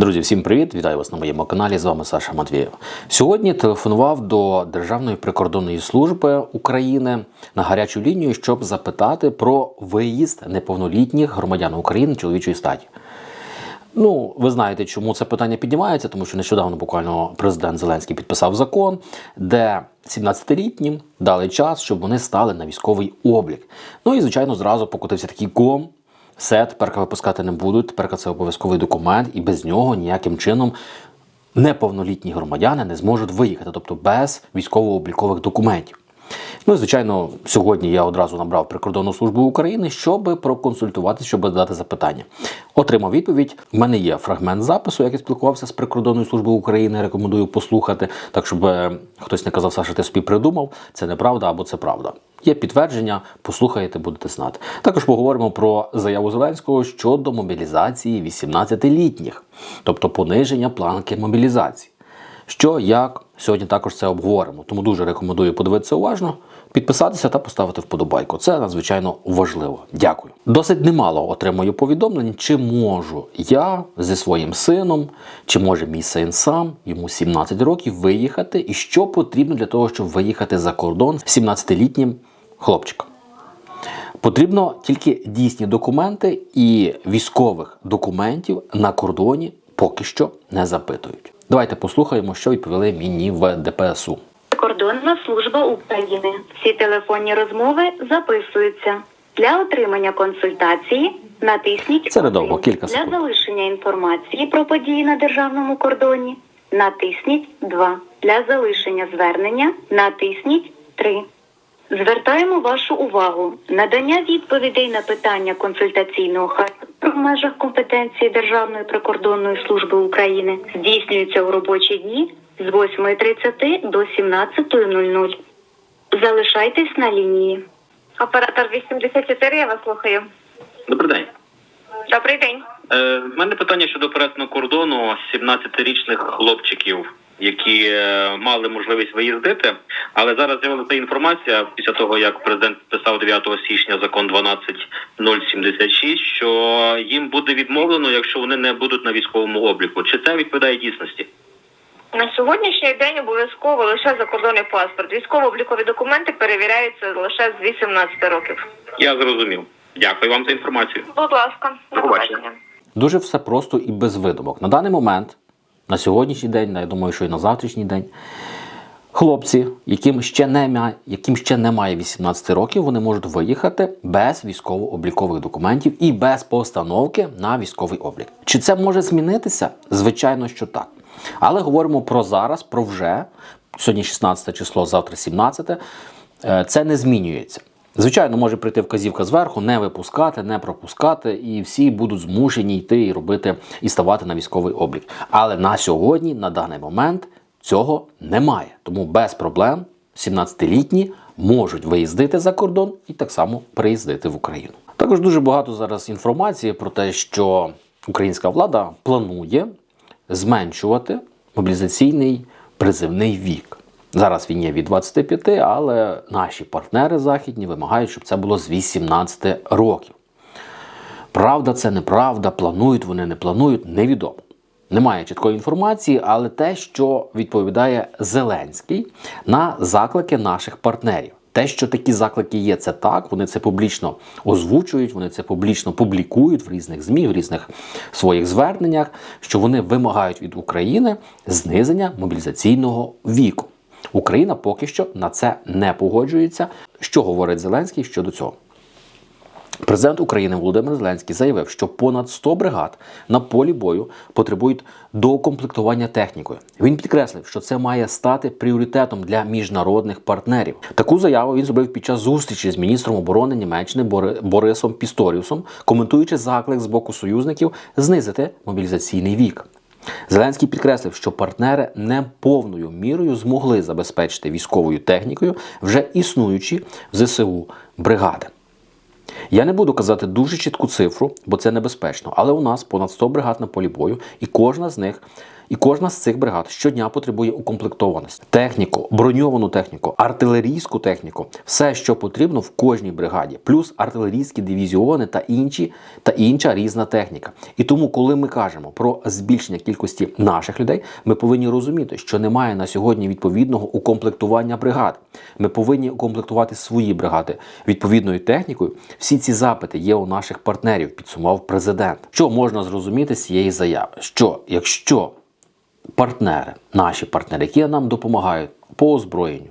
Друзі, всім привіт! Вітаю вас на моєму каналі. З вами Саша Матвієв. Сьогодні телефонував до Державної прикордонної служби України на гарячу лінію, щоб запитати про виїзд неповнолітніх громадян України чоловічої статі. Ну, ви знаєте, чому це питання піднімається, тому що нещодавно буквально президент Зеленський підписав закон, де 17-літнім дали час, щоб вони стали на військовий облік. Ну і звичайно, зразу покотився такий ком. Все, тепер випускати не будуть. Тепер це обов'язковий документ, і без нього ніяким чином неповнолітні громадяни не зможуть виїхати, тобто без військово-облікових документів. Ну і звичайно, сьогодні я одразу набрав прикордонну службу України, щоб проконсультуватися, щоб дати запитання. Отримав відповідь. У мене є фрагмент запису, як я спілкувався з прикордонною службою України. Рекомендую послухати, так щоб е, хтось не казав, Саша, ти собі придумав. Це неправда або це правда. Є підтвердження, послухаєте, будете знати. Також поговоримо про заяву Зеленського щодо мобілізації 18-літніх, тобто пониження планки мобілізації. Що, як, сьогодні також це обговоримо. Тому дуже рекомендую подивитися уважно, підписатися та поставити вподобайку. Це надзвичайно важливо. Дякую. Досить немало отримую повідомлень, чи можу я зі своїм сином, чи може мій син сам, йому 17 років, виїхати, і що потрібно для того, щоб виїхати за кордон 17-літнім хлопчиком. Потрібно тільки дійсні документи і військових документів на кордоні поки що не запитують. Давайте послухаємо, що відповіли мені в ДПСУ. Кордонна служба України. Всі телефонні розмови записуються. Для отримання консультації натисніть Це недовго, кілька Для залишення інформації про події на державному кордоні натисніть 2. Для залишення звернення натисніть 3. Звертаємо вашу увагу. Надання відповідей на питання консультаційного характеру в межах компетенції Державної прикордонної служби України здійснюється у робочі дні з 8.30 до 17.00. Залишайтесь на лінії. Оператор 84, я вас слухаю. Добрий день. Добрий день. Е, в мене питання щодо перетину кордону 17-річних хлопчиків, які е, мали можливість виїздити. Але зараз з'явилася інформація після того, як президент підписав 9 січня закон 12076, що їм буде відмовлено, якщо вони не будуть на військовому обліку. Чи це відповідає дійсності? На сьогоднішній день обов'язково лише закордонний паспорт. Військово-облікові документи перевіряються лише з 18 років. Я зрозумів. Дякую вам за інформацію. Будь ласка, До побачення. Дуже все просто і без видумок. На даний момент, на сьогоднішній день, я думаю, що і на завтрашній день, хлопці, яким ще немає, яким ще немає 18 років, вони можуть виїхати без військово-облікових документів і без постановки на військовий облік. Чи це може змінитися? Звичайно, що так. Але говоримо про зараз, про вже. Сьогодні 16 число, завтра 17. Е, Це не змінюється. Звичайно, може прийти вказівка зверху, не випускати, не пропускати, і всі будуть змушені йти і робити і ставати на військовий облік. Але на сьогодні, на даний момент, цього немає. Тому без проблем 17-літні можуть виїздити за кордон і так само приїздити в Україну. Також дуже багато зараз інформації про те, що українська влада планує зменшувати мобілізаційний призивний вік. Зараз він є від 25, але наші партнери західні вимагають, щоб це було з 18 років. Правда, це неправда, планують вони, не планують, невідомо. Немає чіткої інформації, але те, що відповідає Зеленський на заклики наших партнерів. Те, що такі заклики є, це так. Вони це публічно озвучують, вони це публічно публікують в різних ЗМІ, в різних своїх зверненнях, що вони вимагають від України знизення мобілізаційного віку. Україна поки що на це не погоджується. Що говорить Зеленський щодо цього? Президент України Володимир Зеленський заявив, що понад 100 бригад на полі бою потребують доукомплектування технікою. Він підкреслив, що це має стати пріоритетом для міжнародних партнерів. Таку заяву він зробив під час зустрічі з міністром оборони Німеччини Бори- Борисом Пісторіусом, коментуючи заклик з боку союзників знизити мобілізаційний вік. Зеленський підкреслив, що партнери не повною мірою змогли забезпечити військовою технікою вже існуючі в ЗСУ бригади. Я не буду казати дуже чітку цифру, бо це небезпечно. Але у нас понад 100 бригад на полі бою, і кожна з них, і кожна з цих бригад щодня потребує укомплектованості. Техніку, броньовану техніку, артилерійську техніку, все, що потрібно в кожній бригаді, плюс артилерійські дивізіони та інші та інша різна техніка. І тому, коли ми кажемо про збільшення кількості наших людей, ми повинні розуміти, що немає на сьогодні відповідного укомплектування бригад. Ми повинні укомплектувати свої бригади відповідною технікою. Всі ці запити є у наших партнерів, підсумував президент. Що можна зрозуміти з цієї заяви? Що якщо партнери, наші партнери, які нам допомагають по озброєнню,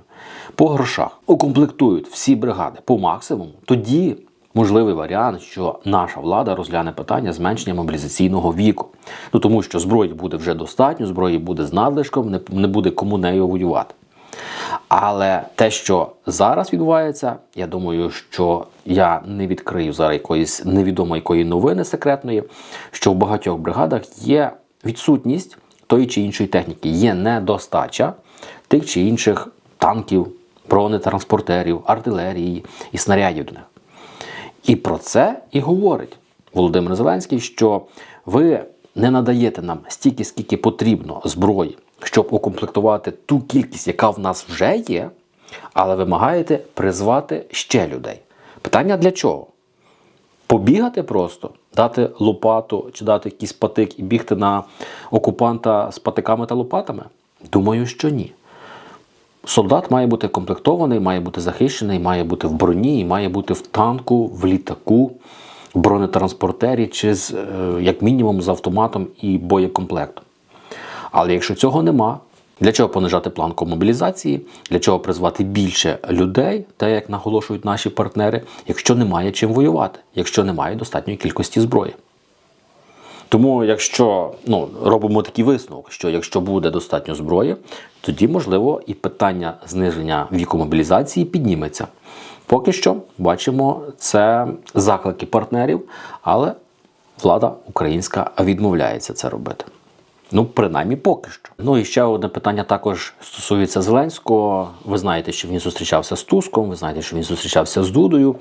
по грошах, укомплектують всі бригади по максимуму, тоді можливий варіант, що наша влада розгляне питання зменшення мобілізаційного віку. Ну тому що зброї буде вже достатньо, зброї буде з надлишком, не, не буде кому нею воювати. Але те, що зараз відбувається, я думаю, що я не відкрию зараз якоїсь невідомо якої новини секретної, що в багатьох бригадах є відсутність тої чи іншої техніки, є недостача тих чи інших танків, бронетранспортерів, артилерії і снарядів до них. І про це і говорить Володимир Зеленський, що ви не надаєте нам стільки, скільки потрібно зброї, щоб укомплектувати ту кількість, яка в нас вже є, але вимагаєте призвати ще людей. Питання для чого? Побігати просто, дати лопату чи дати якийсь патик і бігти на окупанта з патиками та лопатами? Думаю, що ні. Солдат має бути комплектований, має бути захищений, має бути в броні, має бути в танку, в літаку, в бронетранспортері чи з, е, як мінімум з автоматом і боєкомплектом. Але якщо цього нема, для чого понижати планку мобілізації, для чого призвати більше людей, те, як наголошують наші партнери, якщо немає чим воювати, якщо немає достатньої кількості зброї. Тому, якщо ну, робимо такий висновок, що якщо буде достатньо зброї, тоді можливо і питання зниження віку мобілізації підніметься. Поки що бачимо це заклики партнерів, але влада українська відмовляється це робити. Ну, принаймні поки що. Ну і ще одне питання також стосується Зеленського. Ви знаєте, що він зустрічався з Туском, ви знаєте, що він зустрічався з Дудою.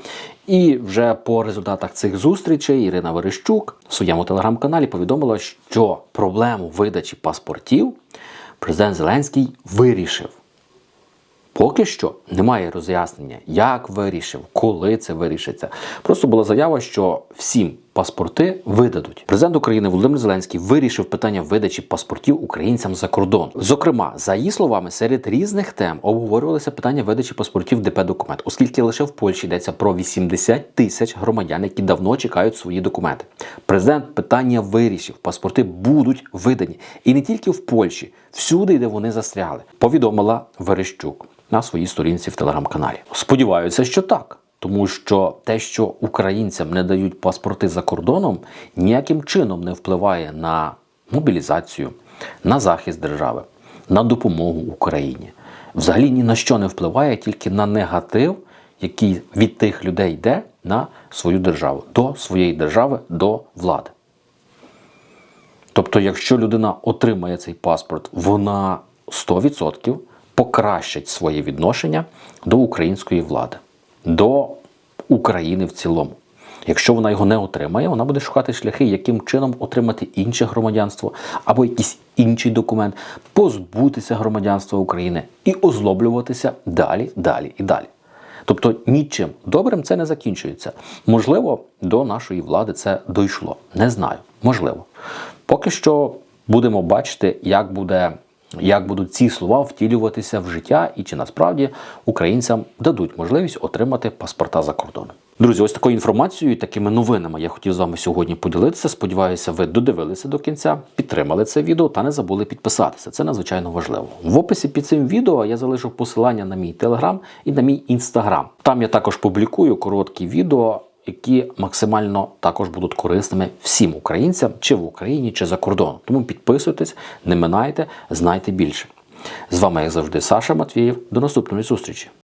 І вже по результатах цих зустрічей Ірина Верещук в своєму телеграм-каналі повідомила, що проблему видачі паспортів президент Зеленський вирішив. Поки що немає роз'яснення, як вирішив, коли це вирішиться. Просто була заява, що всім паспорти видадуть. Президент України Володимир Зеленський вирішив питання видачі паспортів українцям за кордон. Зокрема, за її словами, серед різних тем обговорювалося питання видачі паспортів ДП документ, оскільки лише в Польщі йдеться про 80 тисяч громадян, які давно чекають свої документи. Президент питання вирішив, паспорти будуть видані, і не тільки в Польщі, всюди, де вони застряли. Повідомила Верещук на своїй сторінці в телеграм-каналі. Сподіваюся, що так. Тому що те, що українцям не дають паспорти за кордоном, ніяким чином не впливає на мобілізацію, на захист держави, на допомогу Україні. Взагалі ні на що не впливає, тільки на негатив, який від тих людей йде на свою державу, до своєї держави, до влади. Тобто, якщо людина отримає цей паспорт, вона 100% покращить своє відношення до української влади, до України в цілому. Якщо вона його не отримає, вона буде шукати шляхи, яким чином отримати інше громадянство або якийсь інший документ, позбутися громадянства України і озлоблюватися далі, далі і далі. Тобто нічим добрим це не закінчується. Можливо, до нашої влади це дійшло. Не знаю. Можливо. Поки що будемо бачити, як буде. Як будуть ці слова втілюватися в життя, і чи насправді українцям дадуть можливість отримати паспорта за кордоном? Друзі, ось такою інформацією, такими новинами я хотів з вами сьогодні поділитися. Сподіваюся, ви додивилися до кінця, підтримали це відео та не забули підписатися. Це надзвичайно важливо. В описі під цим відео я залишу посилання на мій телеграм і на мій інстаграм. Там я також публікую короткі відео. Які максимально також будуть корисними всім українцям, чи в Україні, чи за кордоном. Тому підписуйтесь, не минайте, знайте більше. З вами, як завжди, Саша Матвієв. До наступної зустрічі.